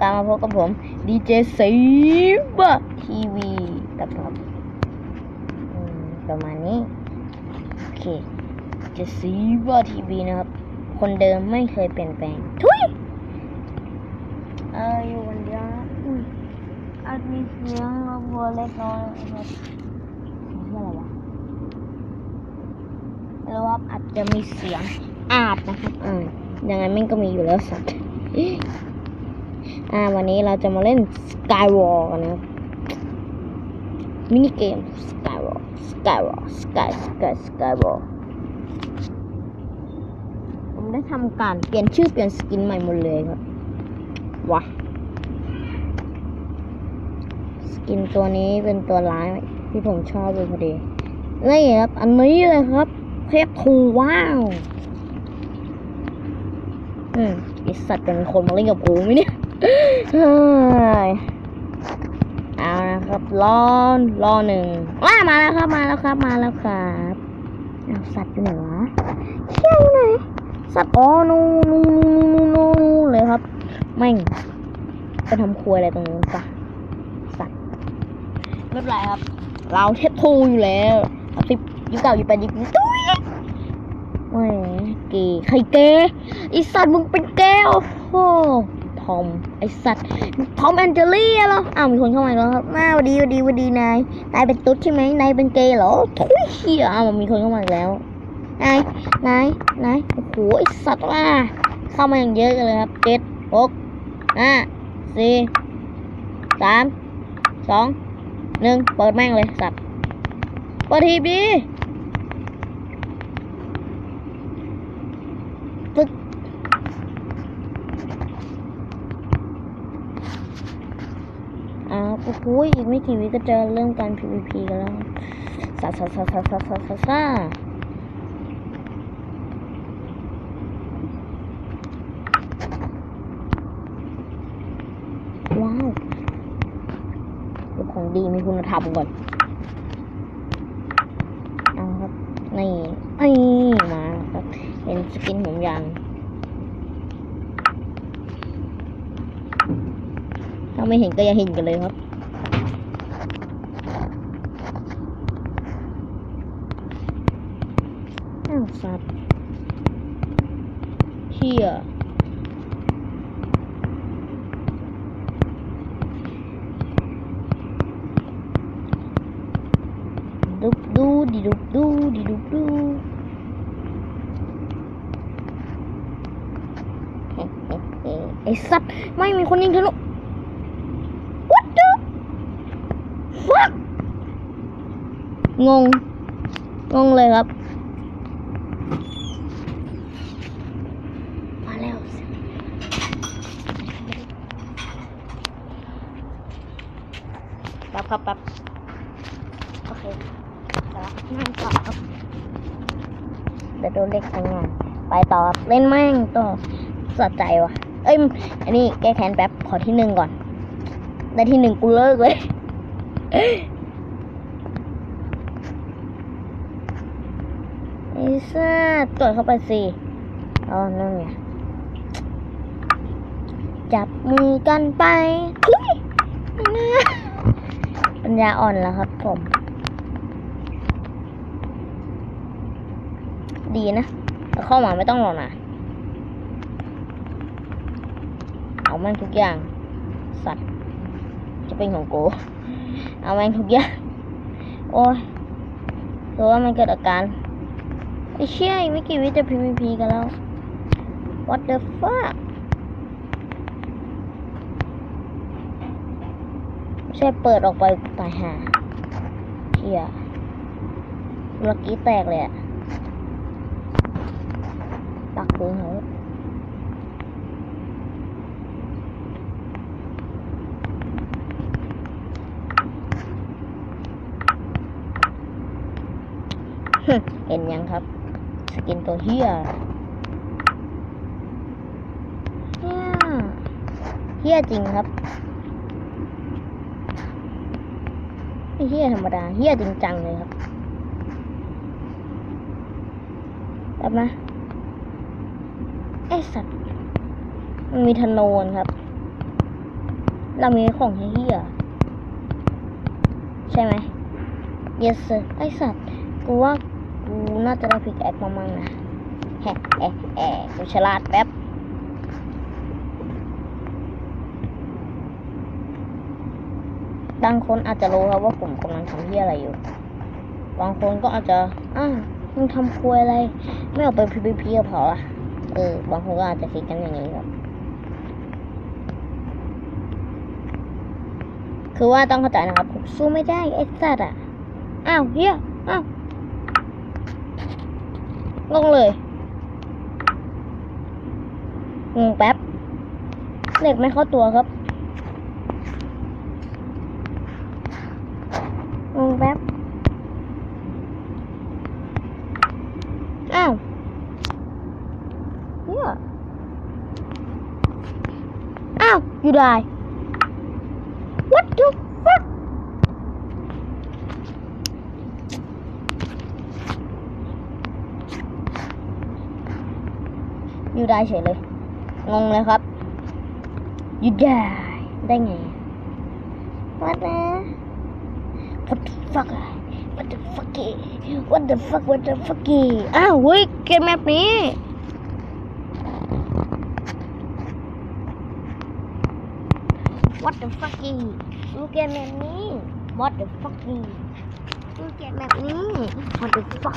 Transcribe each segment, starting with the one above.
กลับมาพบกับผมดีเจซีบะทีวีนะครับอืมประมาณนี้ โอเคเจซีบะทีวีนะครับ คนเดิมไม่เคยเปลี่ยนแปลง ทุยเอออยู่คนเดียวนะอืมอาจมีเสียงรบกวนเล็กน้อยนะครับอะไรวะไม่รู้ว่าอาจจะมีเสียงอาดนะครับอืมยังไงแม่งก็มีอยู่แล้วสัตว์ อ่าวันนี้เราจะมาเล่น Skywar กันนะครับมินิเกม Skywar Skywar Sky Sky Skywar ผมได้ทำการเปลี่ยนชื่อเปลี่ยนสกินใหม่หมดเลยครับวะสกินตัวนี้เป็นตัวร้ายที่ผมชอบเลยพอดีนี่ครับ อันนี้เลยครับเพชรทูว้าว อืมไอสัตว์เป็นคนมาเล่นกับกูไหมเนี่ย เฮ้ยเอานะครับรอรอหนึ่งว้ามาแล้วครับมาแล้วครับมาแล้วครับเอาสัตว์อยู่ไหนวะเชี่ยอยู่ไหนสัตว์อ๋อนูนูนูนูนูเลยครับแม่งไปทำครัวอะไรตรงนู้นปะสัตว์ไม่เป็นไรครับ เราเทปทูอยู่แล้วสิบยี่เก้ายี่แปดยี่สิบเก้าตุ้ยแหมเกย์ใครเกย์ไอสัตว์มึงเป็นเกย์โอ้โห อมไอสัตว์ทอมแอนเจลี่เหรออ้าวมีคนเข้ามาแล้วครับน้าวันดีวันดีวันดีนายนายเป็นตุ๊ดใช่ไหมนายเป็นเกย์เหรอทุยเหี้ยอ้าวมีคนเข้ามาแล้วนายนายนายโอ้โหไอสัตว์ว่าเข้ามาอย่างเยอะกันเลยครับเจ็ดหกห้าสี่สามสองหนึ่งเปิดแม่งเลยสัตว์เปิดทีบีปึ๊ก อ่าโอ้โหอีกไม่กี่วิก็จะเริ่มการ PVP กันแล้วซาซาซาซาซาซาซาซาว้าวของดีมีคุณธรรมก่อนเอาครับนี่นี่มาครับเห็นสกินผมยังถ้าไม่เห็นก็อย่าเห็นกันเลยครับ ซับ here Doop doo di doop doo di doop ไอ้ซับไม่มีคนยิงทะลุวัดดูวัดงง งงเลยครับ แป๊บครับแป๊บโอเคเดี๋ยวนั่งต่อครับเดี๋ยวโดนเล็กทำงานไปต่อเล่นแม่งต่อสะใจว่ะเอ้ยอันนี้แก้แค้นแป๊บขอที่หนึ่งก่อนได้ที่หนึ่งกูเลิกเลยไอ้ซ่าตรวจเข้าไปสิอ๋อนั่นไง จับมือกันไปทุย ปัญญาอ่อนแล้วครับผม ดีนะแต่เข้ามาไม่ต้องหรอกนะเอาแม่งทุกอย่าง สัตว์ จะเป็นของโก เอาแม่งทุกอย่าง โอ้ยถือว่ามันเกิดอาการไอ้เชี่ยไม่กี่วิจะ PVP กันแล้ว What the fuck ไม่ใช่เปิดออกไปตายหาเชี่ยเมื่อกี้แตกเลยอะปักปืนเหรอเห็นยังครับ สกินตัวเฮียเฮียเฮียจริงครับ ไม่เฮียธรรมดาเฮียจริงจังเลยครับแป๊บนะไอสัตว์มันมีธนูนครับ เรามีของเฮียใช่ไหม yes sir ไอสัตว์กูว่ากูน่าจะได้พิกแอคมามั่งนะแฮะแอะแอะกูฉลาดแป๊บ บางคนอาจจะรู้ครับว่าผมกำลังทำเฮียอะไรอยู่ บางคนก็อาจจะอ้าวมึงทำครัวอะไร ไม่เอาไป PVP กับเขาล่ะเออ บางคนก็อาจจะคิดกันอย่างนี้ครับ คือว่าต้องเข้าใจนะครับผมสู้ไม่ได้ไอ้สัตว์อะอ้าวเฮียอ้าวงงเลยงงแป๊บเหล็กไม่เข้าตัวครับ งงแป๊บ อ้าวเนี่ยอ้าว you die what the fuck อยู่ได้เฉยเลย งงเลยครับ you die ได้ไง what นะ what the fuck อะ what the fuck what the fuck what the fuck อ้าวเฮ้ยเกมแมปนี้ what the fuck ดูเกมแมปนี้ what the fuck ดูเกมแมปนี้ what the fuck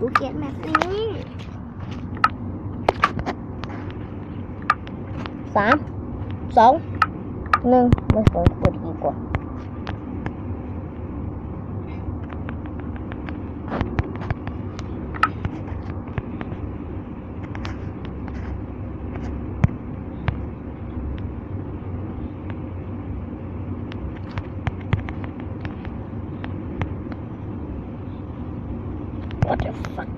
ดูเกมแมปนี้สามสองหนึ่งไม่สองกดดีกว่า What the fuck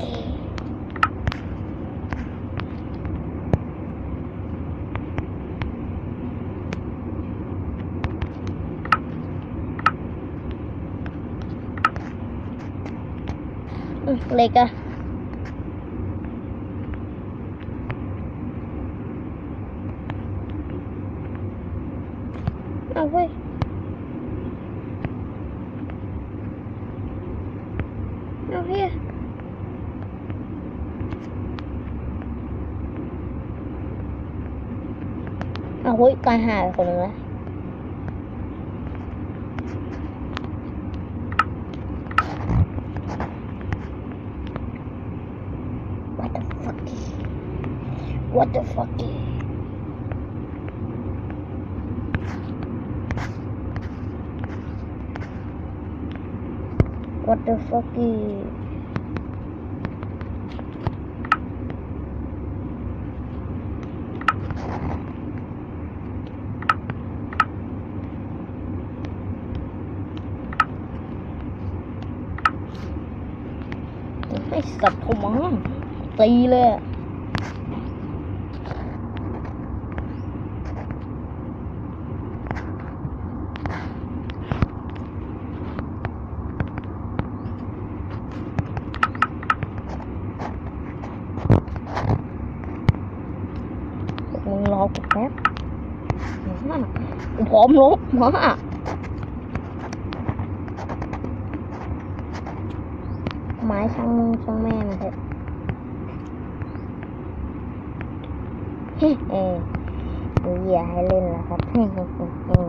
อืมเล็กอะเอาเว้ยเอาเฮีย เอาเฮ้ยตายหาคนนึงแล้ว What the fuck? What the fuck? What the fuck? ให้ สัตว์เขามาตีเลยมึงรอกูแป๊บมพร้อมรบมา ไม้ช่างมึงช่างแม่มันเถอะเฮ้เออดูเหยื่อให้เล่นแล้วครับเฮ้เฮ้เฮ้เฮ้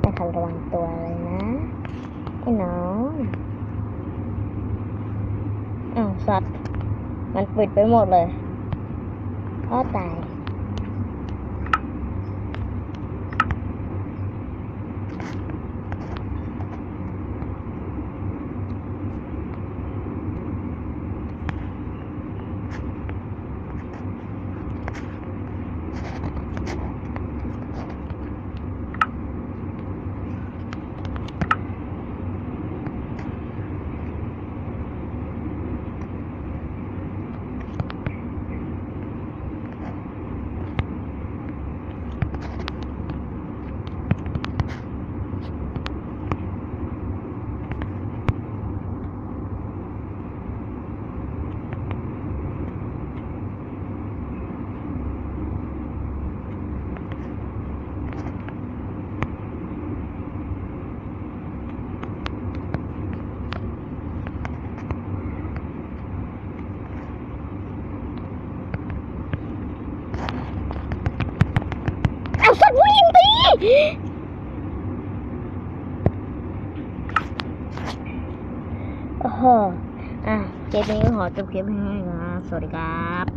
ไม่ทันระวังตัวเลยนะไอ้น้องอ้าวสัตว์ มันปิดไปหมดเลยอ้อตาย อ โอ้โหอะเกมนี้ก็ขอจบคลิปให้นะสวัสดีครับ